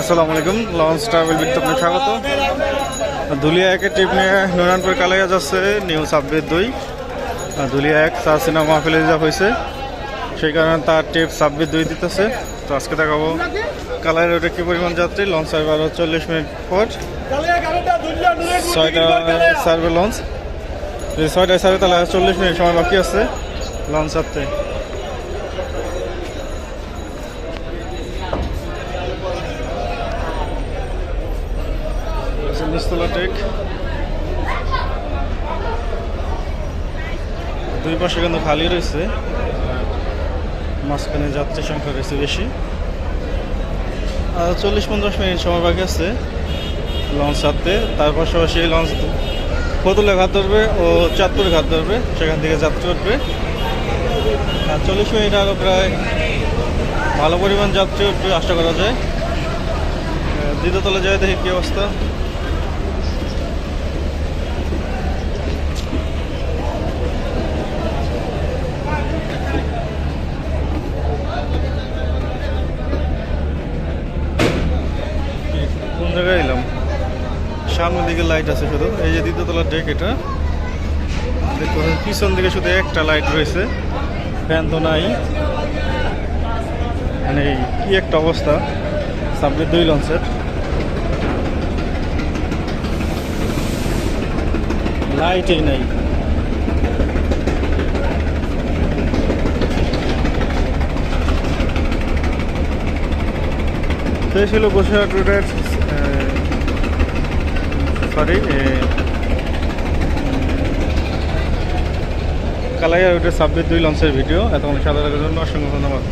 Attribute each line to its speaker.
Speaker 1: আসসালামু আলাইকুম launch travel বিদ্যুৎ আপনাকে স্বাগত। ধুলিয়া একের ট্রিপ নিয়ে নুরানপুর কালাইয়া যাচ্ছে নিউ সাব্বির দুই। ধুলিয়া এক, চার সিনেমা মাহফিলে যা হয়েছে, সেই কারণে তার ট্রিপ সাব্বির দুই দিতেছে। তো আজকে দেখাবো কালাই রোডে কী পরিমাণ যাত্রী লঞ্চ সার্ভে আরও চল্লিশ মিনিট পর। ছয়টা সার্ভে লঞ্চ ছয়টায় সার্ভে তাহলে চল্লিশ মিনিট সময় বাকি আছে লঞ্চ ছাড়তে নিস্তলা টেক দুই পাশে কিন্তু খালি রয়েছে। মাঝখানে যাত্রী সংখ্যা রয়েছে বেশি। আর চল্লিশ পঞ্চাশ মিনিট সময় বাকি আছে লঞ্চ ছাড়তে। তার পাশাপাশি লঞ্চ ফতুলে ঘাট ধরবে ও চাঁদপুর ঘাট ধরবে। সেখান থেকে যাত্রী উঠবে। আর চল্লিশ মিনিট আরও প্রায় ভালো পরিমাণ যাত্রী উঠবে, আশা করা যায়। দ্বিতীয়তলা যায় দেখি কী অবস্থা। সামনের দিকে লাইট আছে শুধু। এই যে দ্বিতীয়তলার ডেক এটা। দেখুন পিছন দিকে শুধু একটা লাইট রয়েছে। ফ্যান তো নাই। মানে কি একটা অবস্থা। সামনে দুই লঞ্চের। লাইটই নাই। তো ছিল রোডের সরি কালাই ওটা ছাব্বিশ দুই লঞ্চের ভিডিও এতক্ষণ সাদা জন্য অসংখ্য ধন্যবাদ।